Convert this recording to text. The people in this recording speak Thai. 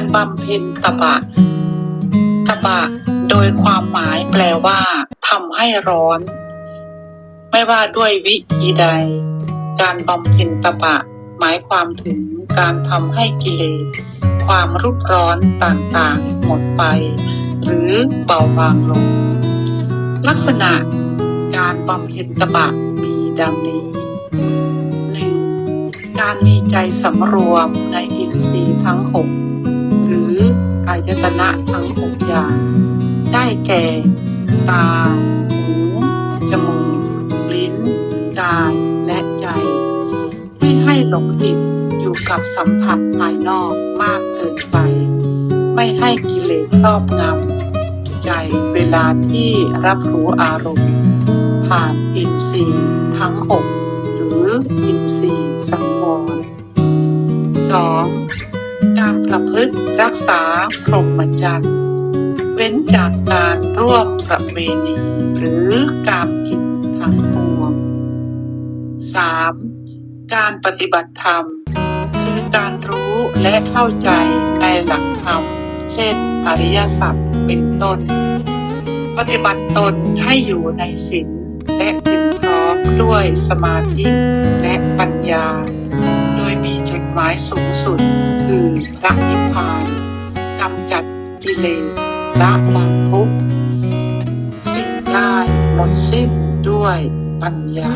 การบำเพ็ญตบะตบะโดยความหมายแปลว่าทำให้ร้อน ไม่ว่าด้วยวิธีใด การบำเพ็ญตบะหมายความถึงการทำให้กิเลสความรุกร้อนต่างๆ หมดไป หรือเบาบางลง ลักษณะการบำเพ็ญตบะมีดังนี้หนึ่งการมีใจสำรวมในอินทรีย์ทั้งหกายตนะทั้งหกอย่าง ได้แก่ ตา หู จมูก ลิ้น กาย และใจ ไม่ให้หลงติดอยู่กับสัมผัสภายนอกมากเกินไป ไม่ให้กิเลสครอบงำใจเวลาที่รับรู้อารมณ์ ผ่านอินทรีย์ทั้งหกหรืออินทรีย์สังวรสองการประพฤติ รักษาพรหมจรรย์เว้นจากการร่วมประเวณีหรือการกินทั้งปวง 3. การปฏิบัติธรรม คือการรู้และเข้าใจในหลักธรรม เช่นอริยสัจเป็นต้น ปฏิบัติตนให้อยู่ในศีลและถึงพร้อมด้วยสมาธิและปัญญา โดยมีจุดหมายสูงสุด คือพระนิพพานกำจัดกิเลสละความทุกข์สิ้นได้หมดสิ้นด้วยปัญญา